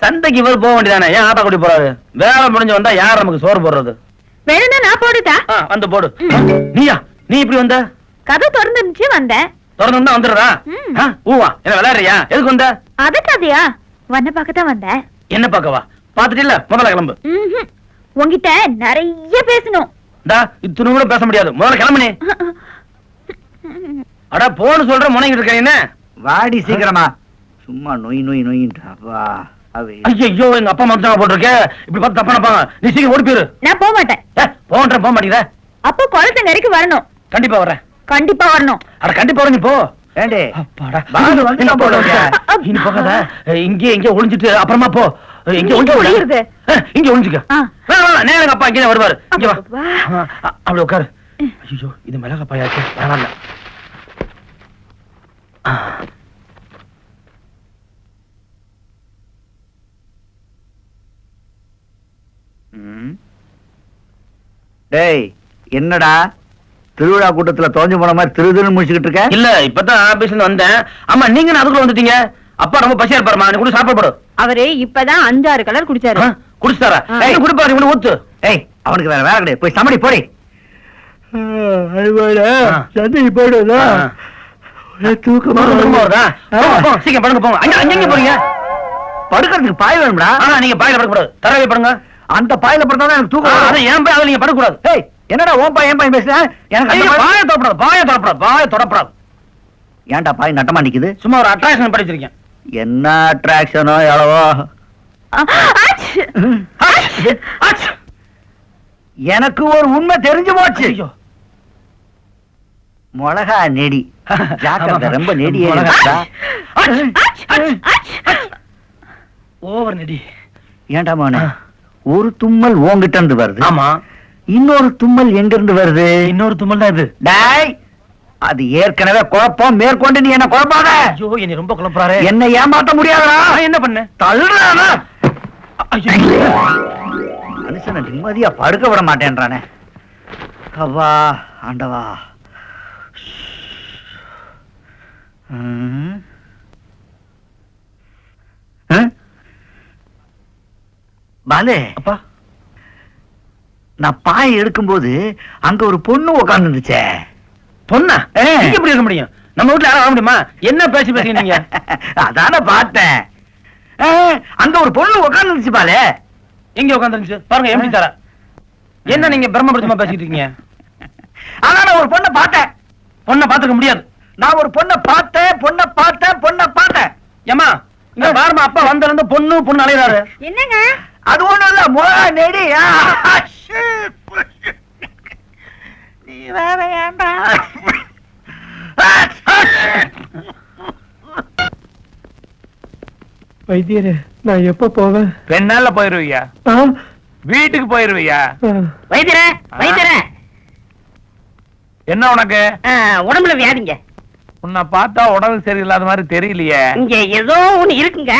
சந்தைக்கு இவர் போக வேண்டியதானே? ஏன் ஆட்டோ கூட்டி போறாரு? வேலை முடிஞ்சு வந்தா யார் நமக்கு சோறு போடுறது? வேணும்னா நான் ஆ, வந்து போடு. நீயா? நீ இப்படி வந்த? கதை திறந்துருந்துச்சு வந்தேன். திறந்து வந்தா வந்துடுறா ஊவா என்ன விளையாடுறியா? எதுக்கு வந்த? அத கதையா வண்ண பார்க்க தான் வந்தேன். என்ன பார்க்கவா? பாத்துட்டு இல்ல முதல்ல கிளம்பு. உன்கிட்ட நிறைய பேசணும். டா இத்தனை கூட பேச முடியாது. முதல்ல கிளம்பு நீ. அட போன்னு சொல்ற முனைகிட்டு இருக்க என்ன? வாடி சீக்கிரமா. சும்மா நொய் நொய் நொயின்றாப்பா ஐயோ எங்க அப்பா அம்மா தான் போட்டிருக்க? இப்படி பார்த்து தப்பா நினைப்பாங்க. நீ சீக்கிரம் ஓடி போயிரு. நான் போக மாட்டேன். ஏ, போன்ற போக மாட்டேங்கிற அப்போ குளத்தங்கரைக்கு வரணும். கண்டிப்பா வரேன் கண்டிப்பா வரணும். அட கண்டிப்பா வரேன் நீ போ. ஏண்டி. இனி போகாத. இங்கே இங்கே ஒளிஞ்சிட்டு அப்புறமா போ. இங்கே இங்க ஒளிஞ்சு ஒளியுறது? இங்க ஒளிஞ்சுக்க. ஆ. வா, வா, நேரா எங்க அப்பா இங்கே வருவாரு. இங்க வா. அப்படி உட்காரு. ஐயோ இது மிளகா பாயாச்சு வேணாம் இல்ல. ஆ. ம். டேய் என்னடா? திருவிழா கூட்டத்துல தோஞ்சு போன மாதிரி திரு திருன்னு முடிச்சுக்கிட்டு இருக்க? இல்ல இப்பதான் ஆபீஸ்ல இருந்து வந்தேன். ஆமா நீங்க அதுக்குள்ள வந்துட்டீங்க? அப்பா ரொம்ப பசியா இருப்பாருமா நீ கூட சாப்பிட போடு. அவரு இப்பதான் அஞ்சாறு கலர் குடிச்சாரு. ஆ. ஏய் குடிப்பாரு இவனு ஊத்து. ஏய் அவனுக்கு வேற வேலை கிடையாது. போய் சமடி போடி. ஆ. சந்தைக்கு போயிடுதா ஆ. தூக்கமா வருதா. போங்க, போங்க, சீக்கிரம் படுங்க போங்க அங்க போறீங்க? படுக்கிறதுக்கு பாய் வேணும்டா. ஆனா நீங்க பாயில படக்கூடாது தரவே படுங்க. அந்த பாயில படுத்தா எனக்கு தூக்கம் அது. ஏன் பாய் அதுல நீங்க படக்கூடாது. ஏய் என்னடா ஓன் பாய் ஏன் பாய் பேசுற? எனக்கு அந்த பாய்- தொடப்படாது பாய தொடப்படாது பாய தொடப்படாது ஏன்டா பாய் நட்டமா நிக்குது? சும்மா ஒரு அட்ராக்ஷன் படிச்சிருக்கேன் என்ன அட்ராக்ஷனோ எவ்வளவோ எனக்கு ஒரு உண்மை தெரிஞ்சு போச்சு. மிளகா நெடி. ஜாக்கிரதை ரொம்ப. இருக்குடா. ஓவர் நெடி. ஏன்டா மோனே? ஒரு தும்மல் உன்கிட்ட இருந்து வருது. ஆமா. இன்னொரு தும்மல் எங்க இருந்து வருது? இன்னொரு தும்மல் தான் இது. டேய் அது ஏற்கனவே குழப்பம். மேற்கொண்டு நீ என்ன குழப்பாத. ஐயோ என்னை ரொம்ப குழப்பறாரு. என்ன ஏமாத்த முடியாதடா. நான் என்ன பண்ணேன் தள்ளுறானா. மனுஷனை நிம்மதியா படுக்க விட மாட்டேன்றானே. அவ்வா ஆண்டவா. ம். பாலே. அப்பா. நான் பாய் எடுக்கும்போது அங்க ஒரு பொண்ணு உட்கார்ந்து இருந்துச்சே. பொண்ணா? எப்படி இருக்க முடியும்? நம்ம வீட்டுல யாரும் வர முடியுமா? என்ன பேசி பேசி நீங்க அதான பார்த்தேன். அங்க ஒரு பொண்ணு உட்கார்ந்து இருந்துச்சு பாலே. எங்க உட்காந்துருந்துச்சு பாருங்க எப்படி தர என்ன நீங்க பிரம்மபுரத்தமா பேசிட்டு இருக்கீங்க? அதான் நான் ஒரு பொண்ணை பார்த்தேன். பொண்ணை பாத்துக்க முடியாது. நான் ஒரு பொண்ணை பார்த்தேன் பொண்ணை பார்த்தேன் பொண்ணை பார்த்தேன். ஏமா இங்க பாருமா அப்பா வந்த இருந்து பொண்ணு பொண்ணு அலையிறாரு. என்னங்க? அது ஒண்ணும் இல்ல முழா நெடி. நீ வேற ஏன்டா? வைத்தியரே நான் எப்ப போவேன்? பெண்ணால போயிருவியா? ஆ? வீட்டுக்கு போயிருவியா. வைத்தியர வைத்தியர. என்ன உனக்கு? உடம்புல வியாதிங்க. உன்னை பார்த்தா உடம்பு சரியில்லாத மாதிரி தெரியலையே. இங்க ஏதோ ஒண்ணு இருக்குங்க.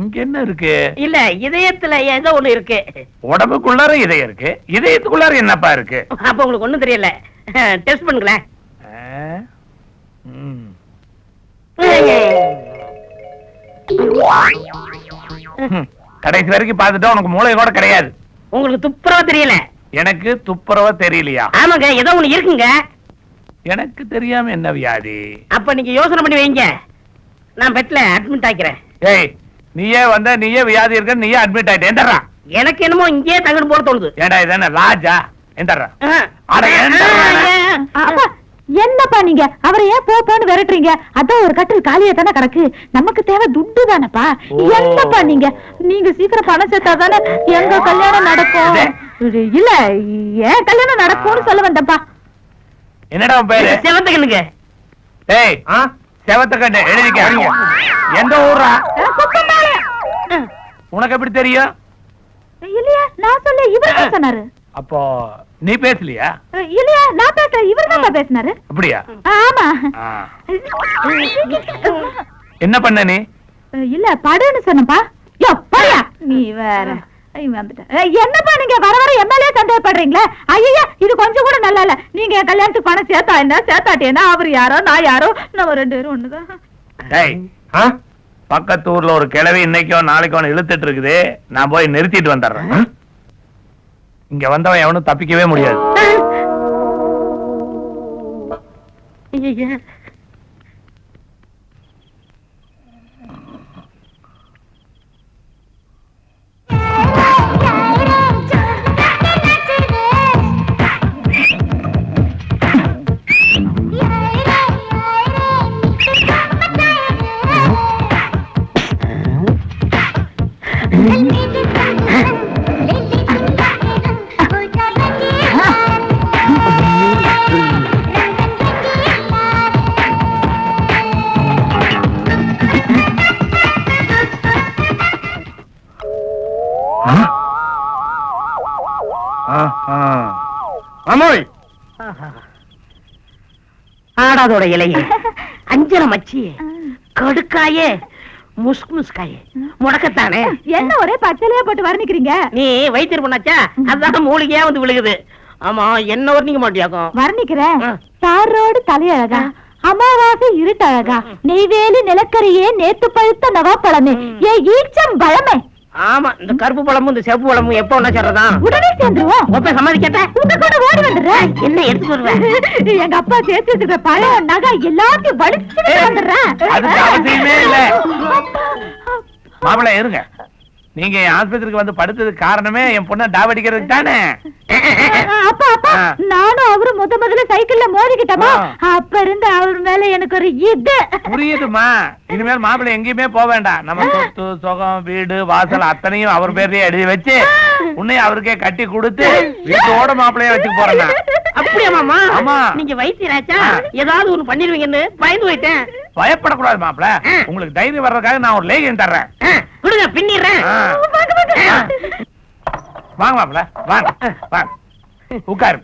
இங்க என்ன இருக்கு? இல்ல இதயத்துல ஏதோ ஒண்ணு இருக்கு. உடம்புக்குள்ளார இதயம் இருக்கு இதயத்துக்குள்ளார என்னப்பா இருக்கு? அப்ப உங்களுக்கு ஒண்ணும் தெரியல. டெஸ்ட் பண்ணுங்களேன். கடைசி வரைக்கும் பார்த்துட்டா உனக்கு மூளை கூட கிடையாது. உங்களுக்கு துப்புரவா தெரியல. எனக்கு துப்புரவா தெரியலையா? ஆமாங்க ஏதோ ஒண்ணு இருக்குங்க. எனக்கு தெரியாம என்ன வியாதி? அப்ப நீங்க யோசனை பண்ணி வைங்க. நான் பெட்ல அட்மிட் ஆக்கிறேன். ஏய் நீயே வந்த நீயே வியாதி இருக்க நீயே அட்மிட் ஆயிட்ட. எந்தர்றா எனக்கு என்னமோ இங்கேயே தங்கணும் போல தோணுது. ஏண்டா இது என்ன லாஜா எந்தர்றா ஆஹ். அட? அப்பா, என்னப்பா நீங்க? அவரை ஏன் போ போன்னு விரட்டுறீங்க? அதான் ஒரு கட்டில் காலியா தானே கிடக்கு. நமக்கு தேவை துட்டு தானப்பா. என்னப்பா நீங்க? நீங்க சீக்கிரம் பணம் சேர்த்தா தானே எங்க கல்யாணம் நடக்கும்? இல்ல ஏன் கல்யாணம் நடக்கும்னு சொல்ல வந்தப்பா என்னடா பேரு? செவத்த கண்ணுங்க. டேய் செவத்த கண்ணு எழுதிக்க எந்த ஊரா உனக்கு எப்படி தெரியும் இல்லையா? நான் சொல்ல இவர் தான் சொன்னாரு. அப்போ நீ பேசலையா? இல்லையா? நான் பேசுறேன் இவர் தான் பேசினாரு. அப்படியா? ஆமா. என்ன பண்ண நீ? இல்ல படுன்னு சொன்னப்பா யோ படியா நீ வேற. என்னப்பா நீங்க வர வர எம்எல்ஏ சந்தேகப்படுறீங்களே? ஐயா இது கொஞ்சம் கூட நல்லா இல்ல. நீங்க என் கல்யாணத்துக்கு பணம் சேர்த்தா என்ன? சேர்த்தாட்டி என்ன அவர் யாரோ நான் யாரோ? நம்ம ரெண்டு பேரும் ஒண்ணுதான். டேய். ஆ? பக்கத்து ஊர்ல ஒரு கிழவி இன்னைக்கோ நாளைக்கோ இழுத்துட்டு இருக்குது நான் போய் நிறுத்திட்டு வந்துடுறேன். இங்க வந்தவன் எவனும் தப்பிக்கவே முடியாது. ஆடாதோட இலையே. அஞ்சன மச்சி கடுக்காயே. முஸ்க் முஸ்காயே முடக்கத்தானே என்ன ஒரே பச்சலையா போட்டு வர்ணிக்கிறீங்க நீ வைத்தியர் பண்ணாச்சா அதான் மூலிகையா வந்து விழுகுது. ஆமா என்ன வர்ணிக்க மாட்டியாக்கும் வர்ணிக்கிறேன் ஆ. தாரோடு தலையழகா அமாவாசை இருட்டழகா நெய்வேலி நிலக்கரியே நேத்து பழுத்த நவாப்பழமே. ஏ ஈச்சம் பழமே. ஆமா இந்த கருப்பு பழமும் இந்த செவப்பு பழமும் எப்ப ஒண்ணா சேர்றதான் உடனே சேர்ந்துருவோம் ஒப்ப சம்மதிக்கட்ட உங்க கூட ஓடி வந்துடுறேன் என்ன எடுத்து வருவேன் எங்க அப்பா சேர்த்து வச்சிருக்கிற பழம் நகை எல்லாத்தையும் வலிச்சுட்டு வந்துடுறேன் அதுக்கு அவசியமே இல்ல. மாப்பிள்ளை இருங்க. நீங்க என் ஆஸ்பத்திரிக்கு வந்து படுத்ததுக்கு காரணமே என் பொண்ணை டாவடிக்கிறதுக்கு தானே? அப்பா அப்பா. நானும் அவரும் முத முதல்ல சைக்கிள்ல மோதிக்கிட்டோமா. அப்ப இருந்து அவர் மேல எனக்கு ஒரு இது. புரியுதுமா. இனிமேல் மாப்பிள்ளை எங்கேயுமே போக வேண்டாம். நம்ம சொத்து சுகம் வீடு வாசல் அத்தனையும் அவர் பேர்லயே எழுதி வச்சு உன்னை அவருக்கே கட்டி கொடுத்து வீட்டோட மாப்பிள்ளைய வச்சுக்க போறேன் அப்படியா மாமா? ஆமா. நீங்க வைத்தியராச்சா. ஏதாவது ஒண்ணு பண்ணிருவீங்கன்னு பயந்து போயிட்டேன். பயப்படக்கூடாது மாப்பிள்ள. உங்களுக்கு தைரியம் வர்றதுக்காக நான் ஒரு லேகியம் தர்றேன். விடுங்க பின்னிடுறேன். வாங்க மாப்பிள்ள. வாங்க வாங்க. உட்காரு.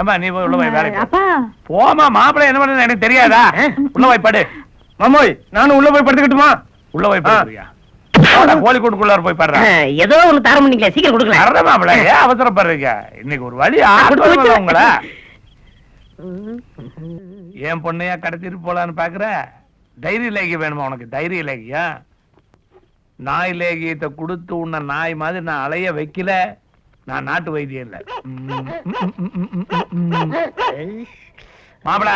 அம்மா நீ உள்ள போய். அப்பா. போமா மாப்பிள்ளை என்ன பண்ணு எனக்கு தெரியாதா? உள்ள போய் படு. மாமோய் நானும் உள்ள போய் படுத்துக்கிட்டுமா? உள்ள போய் படுறியா கோழி கூட்டுக்குள்ளார போய் படுறேன் ஏதோ ஒண்ணு தர முடியல சீக்கிரம் கொடுக்கல. வர்ற மாப்பிள்ள ஏன் அவசரப்படுறீங்க? இன்னைக்கு ஒரு வழி வச்சு. உங்களை. என் பொண்ணையா கடத்திட்டு போலான்னு பாக்குற? தைரிய லேகியம் வேணுமா உனக்கு? தைரிய லேகியம் நாய் லேகியத்தை கொடுத்து உன்னை நாய் மாதிரி நான் அலைய வைக்கல. நான் நாட்டு வைத்தியம் இல்ல. மாப்பிள?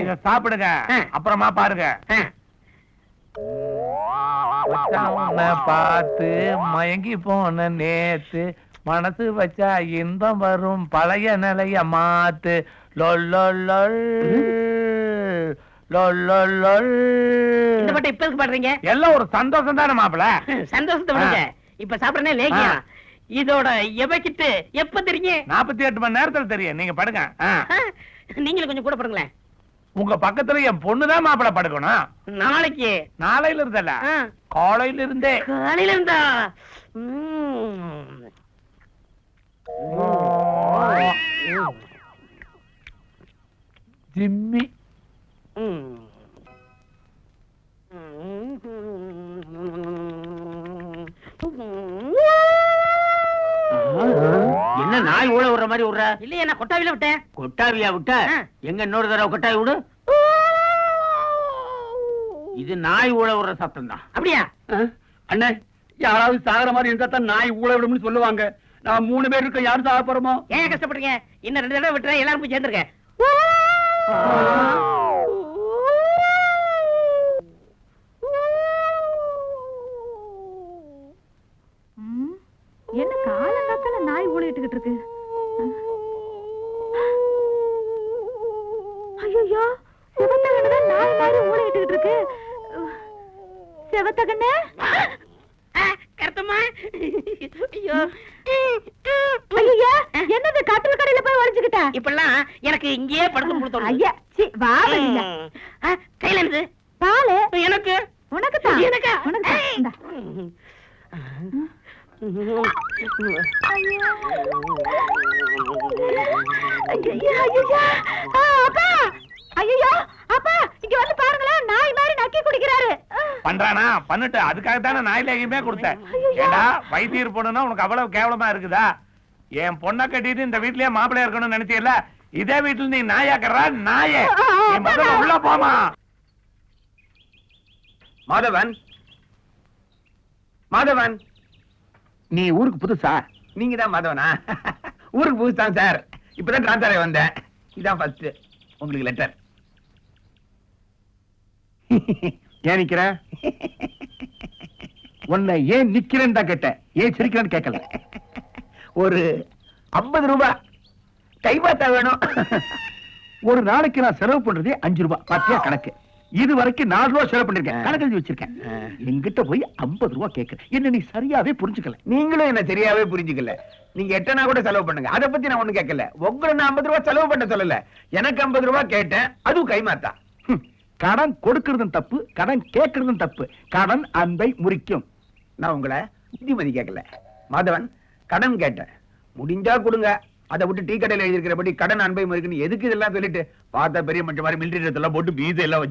இத சாப்பிடுங்க. அப்புறமா பாருங்க. பார்த்து மயங்கி போன நேத்து மனசு வச்சா இன்பம் வரும் பழைய நிலைய மாத்து. லொல். இந்த பாட்டை இப்ப பாடுறீங்க? எல்லாம் ஒரு சந்தோஷம் தானே மாப்பிள? சந்தோஷத்தை விடுங்க. இப்ப சாப்பிடறே லேகியா? இதோட எவைக்கிட்டு எப்ப தெரியும் நாற்பத்தி எட்டு மணி நேரத்துல தெரியும். நீங்க படுங்க. நீங்களும் கொஞ்சம் கூட படுங்களேன். உங்க பக்கத்துல என் பொண்ணுதான் மாப்பிள படுக்கணும். நாளைக்கு. நாளையில இருந்தல்ல? ஆ, காலையில இருந்தே. காலையில இருந்தா. ஜிம்மி. என்ன நாய் ஊழ விடுற மாதிரி விடுற இல்லையே நான் கொட்டாவில விட்டேன். கொட்டாவியா விட்ட. எங்க இன்னொரு தடவை கொட்டாவி விடு. இது நாய் ஊழ விடுற சத்தம் தான். அப்படியா? அண்ணே யாராவது சாகர மாதிரி இருந்தா தான் நாய் ஊழ விடும்னு சொல்லுவாங்க. நான் மூணு பேர் இருக்க யாரும் சாக போறோமோ? ஏன் கஷ்டப்படுறீங்க? இன்னும் ரெண்டு தடவை விட்டுறேன் எல்லாரும் போய் சேர்ந்துருங்க. செவத்தகண்ணு? கருத்தம்மா ஐயோ. ஐயா என்னது கட்டில் கடையில போய் ஒளிச்சுக்கிட்ட இப்பெல்லாம் எனக்கு இங்கேயே படுத்து கொடுத்தோம் ஐயா சி வா வெளியில கையில இருந்து பாலு. எனக்கு? உனக்கு தான் எனக்கா? உனக்கு தான். இந்தா. ஐயையோ, ஐயையோ. ஆ, அப்பா ஐயோ அப்பா இங்க வந்து பாருங்களேன் நாய் மாதிரி நக்கி குடிக்கிறாரு பண்றானா? பண்ணுட்டு அதுக்காக தானே நாய் லேகியமே கொடுத்தேன். ஏடா வைத்தியர் பொண்ணுன்னா உனக்கு அவ்வளவு கேவலமா இருக்குதா? என் பொண்ணை கட்டிட்டு இந்த வீட்லயே மாப்பிள்ளையா இருக்கணும்னு நினைச்சியல இதே வீட்டுல நீ நாயாக்கறா நாயே. நீ முதல்ல உள்ள போமா மாதவன். மாதவன். நீ ஊருக்கு புதுசா? நீங்க தான் மாதவனா? ஊருக்கு புதுசு தான் சார். இப்பதான் டிரான்ஸ்ஃபர் வந்தேன். இதான் ஃபர்ஸ்ட் உங்களுக்கு லெட்டர் ஏன் நிக்கிற? உன்னை ஏன் நிக்கிறேன்னு தான் கேட்டேன். ஏன் சிரிக்கிறேன்னு கேட்கல. ஒரு ஐம்பது ரூபாய் கைமாத்தா வேணும். ஒரு நாளைக்கு நான் செலவு பண்றதே அஞ்சு ரூபாய் பாத்தியா கணக்கு. இது வரைக்கும் நாலு ரூபாய் செலவு பண்ணிருக்கேன். கணக்கு எழுதி வச்சிருக்கேன். என்கிட்ட போய் ஐம்பது ரூபாய் கேட்கிறேன் என்ன நீ சரியாவே புரிஞ்சுக்கல. நீங்களும் என்ன சரியாவே புரிஞ்சுக்கல. நீங்க எட்டனா கூட செலவு பண்ணுங்க. அதை பத்தி நான் ஒண்ணும் கேட்கல. உங்களை நான் ஐம்பது ரூபாய் செலவு பண்ண சொல்லல. எனக்கு ஐம்பது ரூபாய் கேட்டேன். அதுவும் கைமாத்தா. ஹம், கடன் கொடுக்கறதும் தப்பு கடன் கேட்கறதும் தப்பு. கடன் அன்பை முறிக்கும். நான் உங்களை புத்திமதி கேட்கல. மாதவன் கடன் கேட்டேன். முடிஞ்சா கொடுங்க. அதை விட்டு டீ கடையில் எழுதிருக்கிறபடி கடன் அன்பை முறிக்கணும் எதுக்கு இதெல்லாம் சொல்லிட்டு? பார்த்தா பெரிய மனுஷன் மாதிரி மிலிட்டரி எல்லாம் போட்டு பீஸ் எல்லாம் வச்சு